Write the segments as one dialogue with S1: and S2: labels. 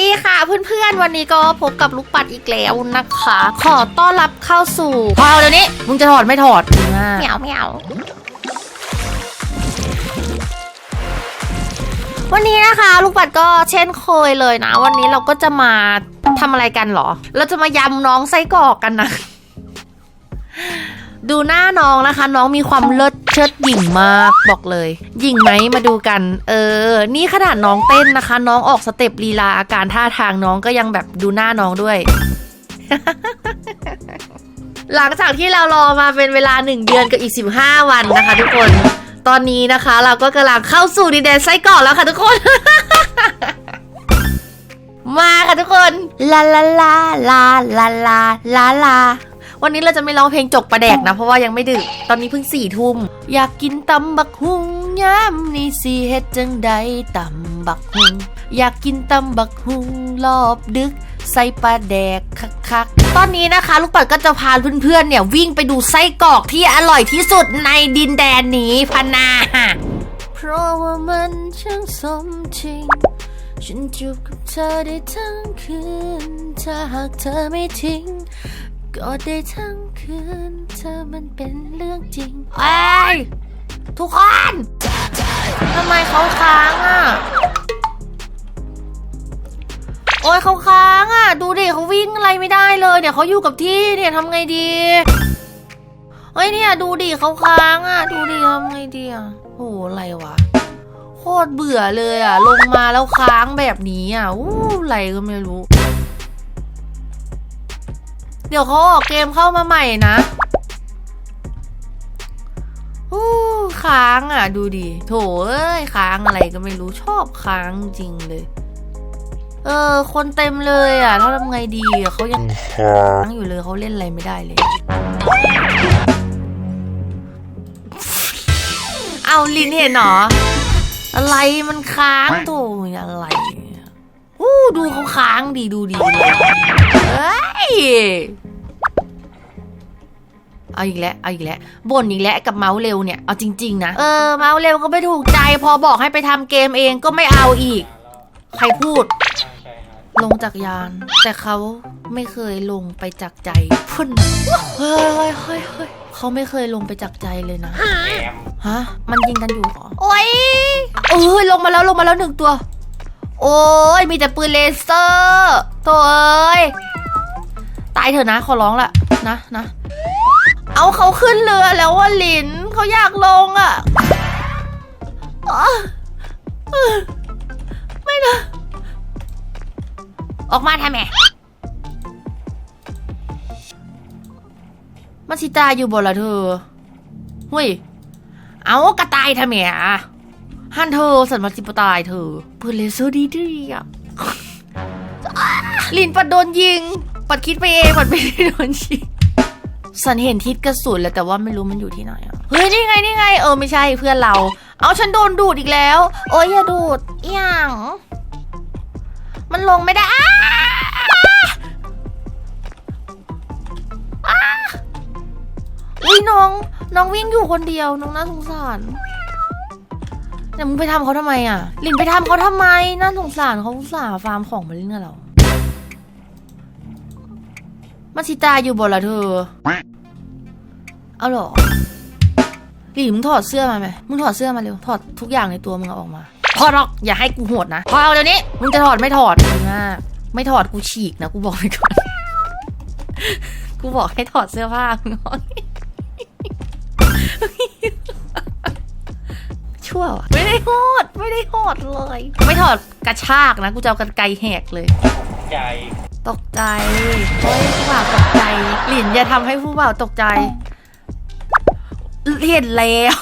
S1: ดีค่ะเพื่อนๆ วันนี้ก็พบกับลูกปัดอีกแล้วนะคะ ขอต้อนรับเข้าสู่พอเดี๋ยวนี้ มึงจะถอดไม่ถอดเหมียวเหมียววันนี้นะคะ ลูกปัดก็เช่นเคยเลยนะ วันนี้เราก็จะมาทำอะไรกันเหรอ เราจะมายำน้องไส้กรอกกันนะ ดูหน้าน้องนะคะ น้องมีความเลิศ เชิดหยิ่งมากบอกเลยหยิ่งไหมมาดูกัน เออ นี่ขนาดน้องเต้นนะคะ น้องออกสเต็ปลีลาอาการท่าทางน้องก็ยังแบบดูหน้าน้องด้วย หลังจากที่เรารอมาเป็นเวลาหนึ่งเดือนกับอีกสิบห้าวันนะคะ ทุกคน ตอนนี้นะคะ เราก็กำลังเข้าสู่ดินแดนไส้กรอกแล้วค่ะทุกคน มาค่ะทุกคน ลาลาลาลาลาลาลาลา วันนี้เราจะไม่ร้องเพลงจกประแดกนะ เพราะว่ายังไม่ดึก ตอนนี้เพิ่งสี่ทุ่ม อยากกินตำบักหุงย้ำนี่สิเฮ็ดจังใดตำบักหุงอยากกินตำบักหุงรอบดึกใส่ปลาแดกคักๆ ตอนนี้นะคะ ลูกปัดก็จะพาเพื่อนๆเนี่ยวิ่งไปดูไส้กรอกที่อร่อยที่สุดในดินแดนนี้พะนาเพราะว่ามันช่างสมจริง ฉันจูบกับเธอได้ทั้งคืน ถ้าหากเธอไม่ทิ้ง ก็ได้ทั้งคืน เธอมันเป็นเรื่องจริงเอ้ยทุกคนทำไมเขาค้างอะ โอ้ยเขาค้างอะ ดูดิเขาวิ่งอะไรไม่ได้เลยเนี่ยเขาอยู่กับที่เนี่ยทำไงดีเฮ้ยเนี่ยดูดิเขาค้างอะ ดูดิทำไงดีอะโหอะไรวะโคตรเบื่อเลยอะ ลงมาแล้วค้างแบบนี้อะอู้อะไรก็ไม่รู้ เดี๋ยวเขาออกเกมเข้ามาใหม่นะอู้ค้างอะ ดูดิ โถเอ้ยค้างอะไรก็ไม่รู้ชอบค้างจริงเลย เออ คนเต็มเลยอะแล้วทำไงดีอะเขายังค้างอยู่เลยเขาเล่นอะไรไม่ได้เลย เอาลินเห็นเหรอ อะไรมันค้างตัวอะไร ดูเขาค้างดีดูดีเลยเฮ้ยเอาอีกแล้วเอาอีกแล้วบ่นอีกแล้วกับเมาส์เร็วเนี่ย เอาจริง ๆ นะ เออ เมาส์เร็วก็ไม่ถูกใจ พอบอกให้ไปทำเกมเองก็ไม่เอาอีก ใครพูด ลงจากยาน แต่เขาไม่เคยลงไปจากใจพุ่นเฮ้ยเฮ้ยเฮ้ยเฮ้ยเขาไม่เคยลงไปจากใจเลยนะฮะมันยิงกันอยู่เหรอโอ้ยเออลงมาแล้วลงมาแล้วหนึ่งตัว โอ้ยมีแต่ปืนเลเซอร์โถ่เอ้ยตายเถอะนะขอร้องละนะนะ เอาเขาขึ้นเรือแล้วว่าลินเขาอยากลงอะไม่นะ ออกมาทำไมมันสิตาอยู่บ่ละเธอเฮ้ย เอากระตายทำไมอะ ฮันเธอสันมาสิปตายเธอเปิดเลเซอร์ดีดีอะลินปัดโดนยิง ปัดคิดไปเองปัดไม่ได้โดนยิงสันเห็นทิศกระสุนแล้วแต่ว่าไม่รู้มันอยู่ที่ไหนอะเฮ้ยนี่ไงนี่ไงเออไม่ใช่เพื่อนเรา เอาฉันโดนดูดอีกแล้ว โอ้ยอย่าดูดอย่างมันลงไม่ได้อ้าอ้าอุ้ยน้อง น้องวิ่งอยู่คนเดียว น้องน่าสงสาร แต่มึงไปทำเขาทำไมอะ ลินไปทำเขาทำไม น่าสงสารเขาสาห์ฟาร์มของมาเล่นกับเรามันสิตาอยู่บนละเธอ เอาเหรอลินมึงถอดเสื้อมาไหมมึงถอดเสื้อมาเร็ว ถอดทุกอย่างในตัวมึงเอาออกมา พอหรอกอย่าให้กูโหดนะ พอเอาเดี๋ยวนี้ มึงจะถอดไม่ถอดมึงอะไม่ถอดกูฉีกนะกูบอกไปก่อน กูบอกให้ถอดเสื้อผ้ามึงเอาชั่วว่ะ ไม่ได้โหดไม่ได้โหดเลยไม่ถอดกระชากนะกูจะเอากันไกรแหกเลย
S2: ใจ
S1: ตกใจเฮ้ยผู้บ่าวตกใจหลินอย่าทำให้ผู้บ่าวตกใจเห็นแล้ว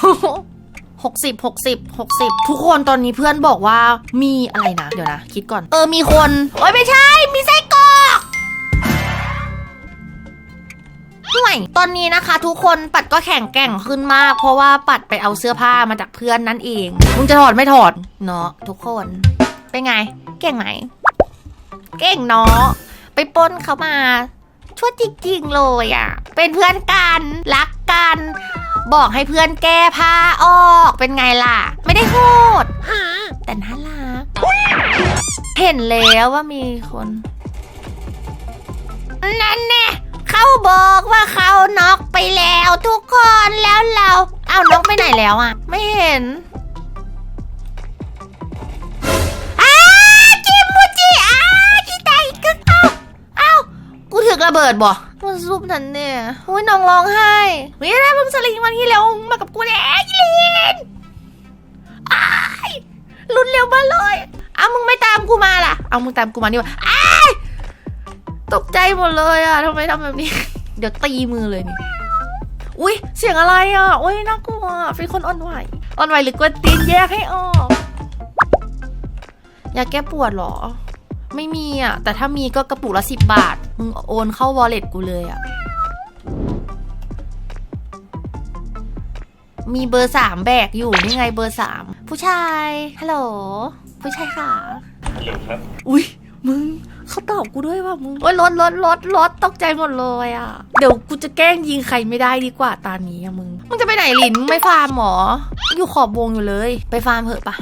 S1: หกสิบหกสิบหกสิบทุกคนตอนนี้เพื่อนบอกว่ามีอะไรนะ เดี๋ยวนะ คิดก่อน เออมีคน โอ้ยไม่ใช่ มีไส้ ตอนนี้นะคะ ทุกคนปัดก็แข็งแกร่งขึ้นมาก เพราะว่าปัดไปเอาเสื้อผ้ามาจากเพื่อนนั่นเองมึงจะถอดไม่ถอดเนาะทุกคน เป็นไง เก่งไหมเก่งเนาะไปปล้นเขามาชั่วจริงๆเลยอะ เป็นเพื่อนกันรักกัน บอกให้เพื่อนแก้ผ้าออกเป็นไงล่ะ ไม่ได้โหดแต่น่ารักเห็นแล้วว่ามีคนนั่นแน่ เขาบอกว่าเขาน็อกไปแล้วทุกคนแล้วเราเอาน็อกไปไหนแล้วอะ ไม่เห็นอ้าจิมูจิอ้าจิไตกึกเอ้าเอ้ากูถึกระเบิดบ่มันซุปนั่นเนี่ยอุ้ยน้องร้องไห้เฮ้ยได้มึงสลิงมาที่เร็วมากับกูแน่ยิลินอ้ายรุนเร็วมาเลยเอามึงไม่ตามกูมาล่ะ เอามึงตามกูมานี่วะอ้า ตกใจหมดเลยอะทำไมทำแบบนี้ เดี๋ยวตีมือเลยนี่ อุ้ยเสียงอะไรอะ อุ้ยน่ากลัวอะเป็นคนอ่อนไหว อ่อนไหวหรือกวนตีนแยกให้ออกยาแก้ปวดเหรอ ไม่มีอะ แต่ถ้ามีก็กระปุกละสิบบาท มึงโอนเข้าวอลเล็ตกูเลยอะ มีเบอร์สามแบกอยู่นี่ไงเบอร์สาม ผู้ชาย ฮัลโหล ผู้ชายค่ะ
S2: เร็วครับ
S1: อุ้ยมึง เขาตอบกูด้วยว่ามึงโอ้ยรถรถรถรถตกใจหมดเลยอะ เดี๋ยวกูจะแกล้งยิงใครไม่ได้ดีกว่าตอนนี้อะมึง มึงจะไปไหนหลิน มึงไม่ฟาร์มหมอ อยู่ขอบวงอยู่เลย ไปฟาร์มเถอะปะ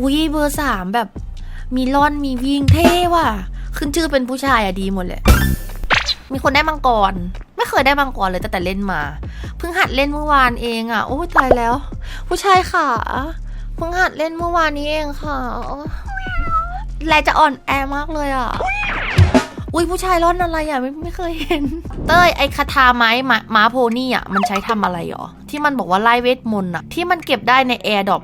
S1: อุ้ยเบอร์สามแบบ มีล่อนมีวิ่งเท่ว่ะ ขึ้นชื่อเป็นผู้ชายอะดีหมดเลย มีคนได้มังกร ไม่เคยได้มังกรเลยตั้งแต่เล่นมา เพิ่งหัดเล่นเมื่อวานเองอะ โอ้ยตายแล้ว ผู้ชายค่ะ เพิ่งหัดเล่นเมื่อวานนี้เองค่ะ แลจะอ่อนแอมากเลยอะ อุ้ยผู้ชายร่อนอะไรอะไม่ไม่เคยเห็น เต้ยไอคาทาไม้หมาม้าโพนี่อะมันใช้ทำอะไรหรอ ที่มันบอกว่าไล่เวทมนต์อะที่มันเก็บได้ในแอร์ดรอป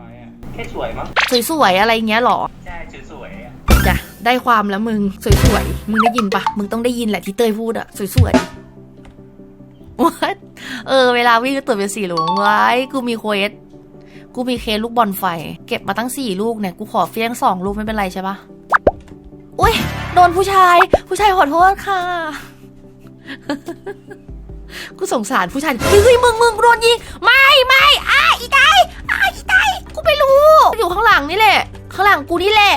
S2: แค่สวยมั้ง
S1: สวยๆอะไรเงี้ยหรอ
S2: ใช่สวยๆอะ
S1: จ้ะได้ความแล้วมึง สวยๆ มึงได้ยินปะมึงต้องได้ยินแหละที่เต้ยพูดอะสวยๆ What? เออ เวลาวิ่งก็ตัวเป็นสีหลวงไว้กูมีเควส กูมีเคลูกบอลไฟ เก็บมาตั้งสี่ลูกเนี่ย กูขอเฟี้ยงสองลูกไม่เป็นไรใช่ปะอุ้ยโดนผู้ชาย ผู้ชายขอโทษค่ะ กูสงสารผู้ชายเฮ้ยมึงมึงโดนยิง ไม่ไม่อ้าอีไตอ้าอีไตกูไม่รู้ อยู่ข้างหลังนี่แหละ ข้างหลังกูนี่แหละ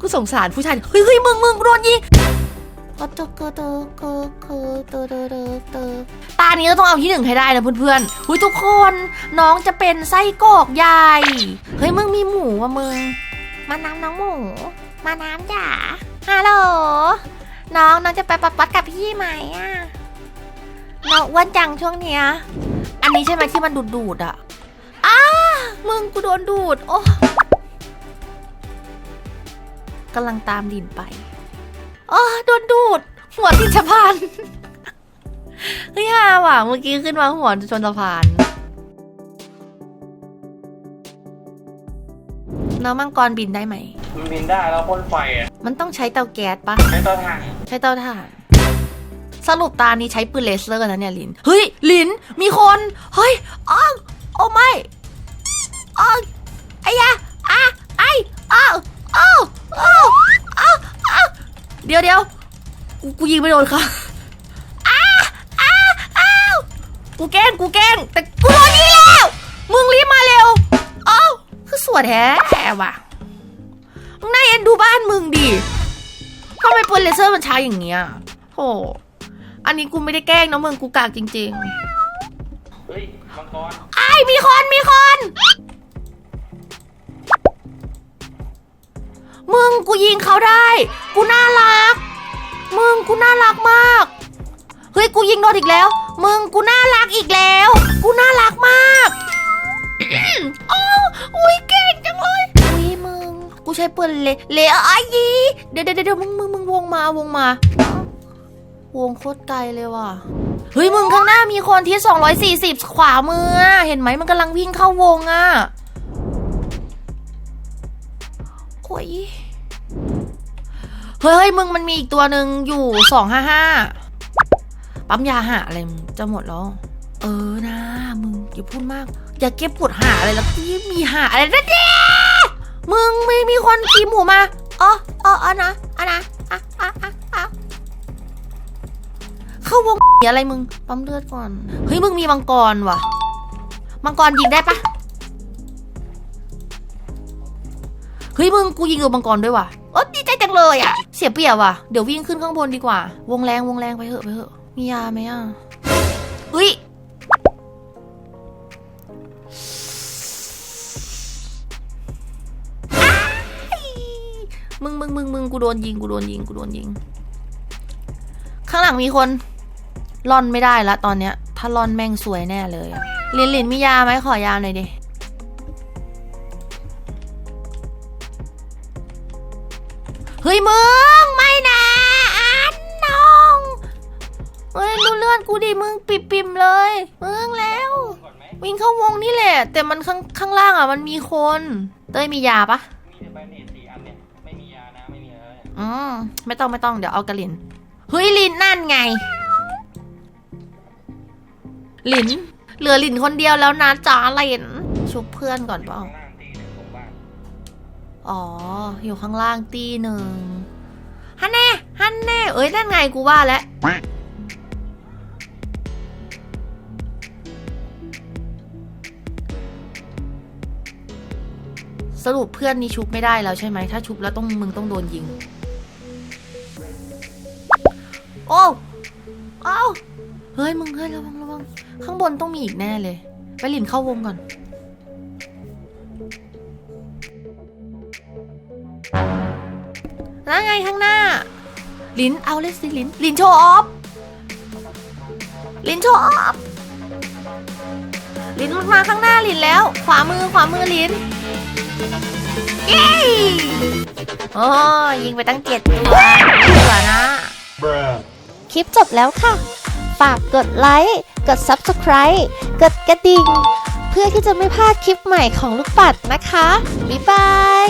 S1: กูสงสารผู้ชายเฮ้ยเฮ้ยมึงมึงโดนยิง ตานี้เราต้องเอาที่หนึ่งให้ได้นะเพื่อนๆหุยทุกคนน้องจะเป็นไส้กรอกใหญ่ เฮ้ยมึงมีหมูว่ะมึง มาน้ำน้องหมู มาน้ำจ๋าฮัลโหลน้องน้องจะไปปัดปัดกับพี่ไหมอะน้องอ้วนจังช่วงเนี้ย อันนี้ใช่ไหมที่มันดูดดูดอะอ้ามึงกูโดนดูด โอ้กำลังตามดินไป อ๋อโดนดูด หัวติดสะพานเฮ้ยฮาว่ะ เมื่อกี้ขึ้นมาหัวชนสะพานน้องมังกรบินได้ไหม
S2: มันบินได้แล้วพ่นไฟอะ
S1: มันต้องใช้เตาแก๊สปะ
S2: ใช้เตาถ่าน
S1: ใช้เตาถ่าน สรุปตานี้ใช้ปืนเลเซอร์นะเนี่ยลิน เฮ้ย ลิน มีคน เฮ้ยอ้าวโอ้ไม่อ้าวไอ้ยะอะไอ้อ้าวอ้าวอ้าวอ้าวอ้าว เดี๋ยวเดี๋ยวกูกูยิงไม่โดนค่ะอ้าอ้าอ้าวกูแกล้งกูแกล้งแต่กูโดนยิงแล้ว มึงรีบมาเร็วอ้าวคือสวยแท้แท้ว่ะมึงน่าเอ็นดูบ้านมึงดิทำไมปืนเลเซอร์มันช้าอย่างเงี้ยโหอันนี้กูไม่ได้แกล้งนะมึงกูกากจริง
S2: เฮ้ยมังกร
S1: ไอ้ายมีคนมีคน มึงกูยิงเขาได้ กูน่ารัก มึงกูน่ารักมาก เฮ้ยกูยิงโดนอีกแล้ว มึงกูน่ารักอีกแล้ว กูน่ารักมากอ้าวอุ้ยเก่งจังเลยอุ้ยมึง กูใช้ปืนเลเลไอ้ยีเดี๋ยวเดี๋ยวเดี๋ยวมึงมึงมึงวงมาวงมา วงโคตรไกลเลยว่ะเฮ้ยมึงข้างหน้ามีคนที่ 240 ขวามือ เห็นไหมมันกำลังวิ่งเข้าวงอะโอ้ย เฮ้ยเฮ้ยมึงมันมีอีกตัวหนึ่งอยู่255ปั๊มยาหาอะไรมึงจะหมดแล้ว เออนะ มึงอย่าพูดมาก อย่าเก็บปวดหาอะไรแล้วพี่มีหาอะไรนะเด้มึงไม่มีคนขี่หมูมาอ๋ออ๋ออ๋อนะอ๋อนะอะอะอะอะเข้าวงอะไรมึงปั๊มเลือดก่อน เฮ้ยมึงมีมังกรว่ะ มังกรยิงได้ปะเฮ้ยมึงกูยิงกับมังกรด้วยว่ะโอ๊ยดีใจ เลยอะเสียเปรียบว่ะเดี๋ยววิ่งขึ้นข้างบนดีกว่า วงแรงวงแรงไปเถอะไปเถอะมียาไหมอะเฮ้ยมึงมึงมึงมึงกูโดนยิงกูโดนยิงกูโดนยิง ข้างหลังมีคนร่อนไม่ได้ละตอนเนี้ย ถ้าร่อนแม่งสวยแน่เลยอะลินลินมียาไหมขอยาหน่อยดิ ยมึงไม่นะอันน้องเฮ้ยดูเลื่อนกูดิมึงปิบปิมเลย มึงแล้ว
S2: ก่อนไหม
S1: วิ่งเข้าวงนี่แหละ แต่มันข้างข้างล่างอะมันมีคน เต้ยมียาปะ
S2: มีแต่ใบเนตสี่อันเนี่ยไม่มียานะไม่มีอะไรเลย
S1: อืมไม่ต้องไม่ต้องเดี๋ยวเอากระลินเฮ้ยลินนั่นไง ลิน เหลือลินคนเดียวแล้วนะจ๋าลินชุบเพื่อนก่อนเปล่า
S2: ข้างล่างตีหนึ่งของบ้าน
S1: อ๋อ อยู่ข้างล่างตีหนึ่งฮันแน่ฮันแน่เอ้ยนั่นไงกูว่าแล้วสรุปเพื่อนนี่ชุบไม่ได้แล้วใช่ไหม ถ้าชุบแล้วต้องมึงต้องโดนยิง โอ้เอ้าเฮ้ยมึงเฮ้ยระวังระวังข้างบนต้องมีอีกแน่เลย ไปหลินเข้าวงก่อน ข้างหน้า ลินเอาเลยสิลินลินโชว์ออฟลินโชว์ออฟลินมันมาข้างหน้าลินแล้ว ขวามือขวามือลินเย้โอ้ยิงไปตั้งเจ็ดตัวเหลือนะ
S3: คลิปจบแล้วค่ะ ฝากกดไลค์ กด Subscribe กดกระดิ่ง เพื่อที่จะไม่พลาดคลิปใหม่ของลูกปัดนะคะ บ๊ายบาย